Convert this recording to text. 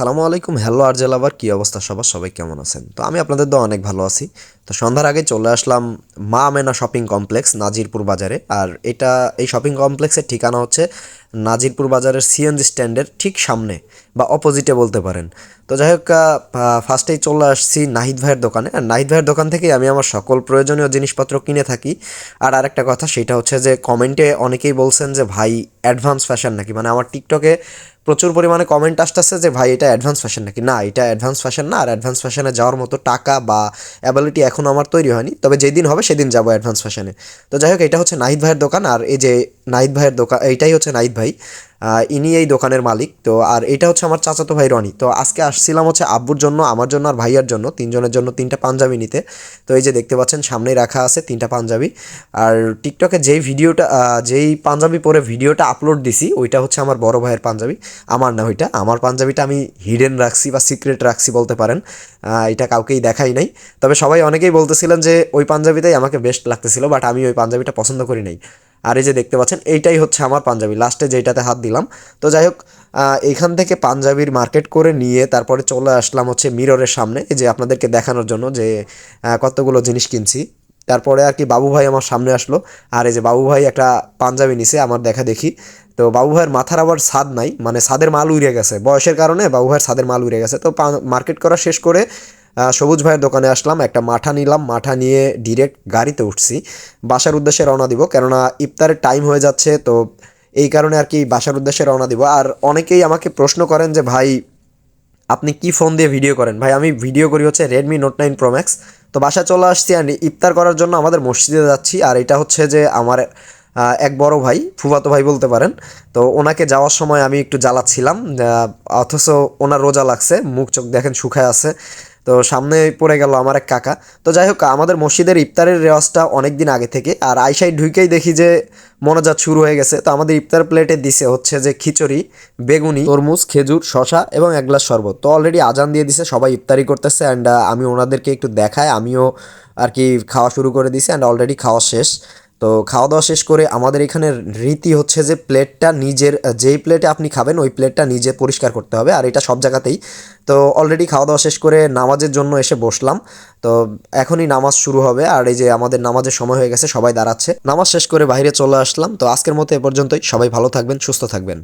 আসসালামু আলাইকুম। হ্যালো আরজেল আবার কী অবস্থা সবার? সবাই কেমন আছেন? তো আমি আপনাদের তো অনেক ভালো আছি। তো সন্ধ্যার আগে চলে আসলাম মা মেনা শপিং কমপ্লেক্স, নাজিরপুর বাজারে। আর এটা, এই শপিং কমপ্লেক্সের ঠিকানা হচ্ছে নাজিরপুর বাজারের সিএনজি স্ট্যান্ডের ঠিক সামনে, বা অপোজিটে বলতে পারেন। তো যাই হোক ফার্স্টেই চলে আসছি নাহিদ ভাইয়ের দোকানে। আর নাহিদ ভাইয়ের দোকান থেকেই আমি আমার সকল প্রয়োজনীয় জিনিসপত্র কিনে থাকি। আর আরেকটা কথা, সেটা হচ্ছে যে কমেন্টে অনেকেই বলছেন যে, ভাই অ্যাডভান্স ফ্যাশন নাকি? মানে আমার টিকটকে প্রচুর পরিমাণে কমেন্ট আসতেছে যে, ভাই, এটা অ্যাডভান্স ফ্যাশন নাকি? না, এটা অ্যাডভান্স ফ্যাশন না, আর অ্যাডভান্স ফ্যাশনে যাওয়ার মতো টাকা বা অ্যাবিলিটি এখনও আমার তৈরি হয়নি। তবে যেদিন হবে, সেদিন যাব অ্যাডভান্স ফ্যাশনে তো যাই হোক, এটা হচ্ছে নাহিদ ভাইয়ের দোকান, আর এই যে নাহিদ ভাইয়ের দোকান, এইটাই হচ্ছে নাহিদ ভাই। ইনি এই দোকানের মালিক। তো আর এটা হচ্ছে আমার চাচাতো ভাই রনি। তো আজকে আসছিলাম হচ্ছে আব্বুর জন্য, আমার জন্য আর ভাইয়ার জন্য, তিনজনের জন্য তিনটা পাঞ্জাবি নিতে। তো এই যে দেখতে পাচ্ছেন, সামনেই রাখা আছে তিনটা পাঞ্জাবি। আর টিকটকে যেই ভিডিওটা যেই পাঞ্জাবি পরে ভিডিওটা আপলোড দিছি, ওইটা হচ্ছে আমার বড় ভাইয়ের পাঞ্জাবি। আমার না ওইটা, আমার পাঞ্জাবিটা আমি হিডেন রাখছি বা সিক্রেট রাখছি বলতে পারেন। এটা কাউকেই দেখাই নাই। তবে সবাই অনেকেই বলতেছিলেন যে ওই পাঞ্জাবিটাই আমাকে বেস্ট লাগতেছিল বাট আমি ওই পাঞ্জাবিটা পছন্দ করি নাই। আর এই যে দেখতে পাচ্ছেন, এইটাই হচ্ছে আমার পাঞ্জাবি। লাস্টে যেইটাতে হাত দিলাম। তো যাই হোক এখান থেকে পাঞ্জাবির মার্কেট করে নিয়ে তারপরে চলে আসলাম হচ্ছে মিররের সামনে। যে আপনাদেরকে দেখানোর জন্য যে কতগুলো জিনিস কিনছি। তারপরে আর কি বাবু ভাই আমার সামনে আসলো। আর এই যে বাবু ভাই একটা পাঞ্জাবি নিছে, আমার দেখা দেখি। তো বাবু ভাইয়ের মাথার আবার ছাদ নাই মানে ছাদের মাল উড়ে গেছে। বয়সের কারণে বাবু ভাইয়ের ছাদের মাল উড়ে গেছে। তো মার্কেট করা শেষ করে সবুজ ভাইয়ের দোকানে আসলাম, একটা মাঠা নিলাম, মাঠা নিয়ে ডিরেক্ট গাড়িতে উঠছি। বাসার উদ্দেশ্যে রওনা দিব, কেননা ইফতারের টাইম হয়ে যাচ্ছে, তো এই কারণে আর কি বাসার উদ্দেশ্যে রওনা দিব। আর অনেকেই আমাকে প্রশ্ন করেন যে, ভাই, আপনি কি ফোন দিয়ে ভিডিও করেন? ভাই, আমি ভিডিও করি হচ্ছে Redmi Note nine Pro Max তো বাসা চলে আসছি আর ইফতার করার জন্য আমাদের মসজিদে যাচ্ছি, আর এটা হচ্ছে যে আমার এক বড় ভাই, ফুফাতো ভাই বলতে পারেন। তো ওনাকে যাওয়ার সময় আমি একটু জ্বালাচ্ছিলাম অথচ ওনার রোজা লাগছে, মুখ চোখ দেখেন শুকায় আছে। তো সামনে পড়ে গেল আমার এক কাকা। তো যাই হোক, আমাদের মসজিদের ইফতারের রেওয়াজটা অনেক দিন আগে থেকে, আর আইসাই ঢুকেই দেখি যে মনোজাত শুরু হয়ে গেছে। তো আমাদের ইফতার প্লেটে দিছে হচ্ছে যে খিচুড়ি, বেগুনি, তরমুজ, খেজুর শশা এবং এক গ্লাস শরবত। তো অলরেডি আজান দিয়ে দিছে, সবাই ইফতারি করতেছে অ্যান্ড আমি ওনাদেরকে একটু দেখাই, আমিও আর কি খাওয়া শুরু করে দিছি অ্যান্ড অলরেডি খাওয়া শেষ। তো খাওয়া দাওয়া শেষ করে আমাদের এখানে রীতি হচ্ছে যে প্লেটটা নিজের, যেই প্লেটে আপনি খাবেন, ওই প্লেটটা নিজে পরিষ্কার করতে হবে, আর এটা সব জায়গাতেই। তো অলরেডি খাওয়া দাওয়া শেষ করে নামাজের জন্য এসে বসলাম। তো এখনই নামাজ শুরু হবে, আর এই যে আমাদের নামাজের সময় হয়ে গেছে, সবাই দাঁড়াচ্ছে। নামাজ শেষ করে বাইরে চলে আসলাম। তো আজকের মতো এ পর্যন্তই। সবাই ভালো থাকবেন, সুস্থ থাকবেন।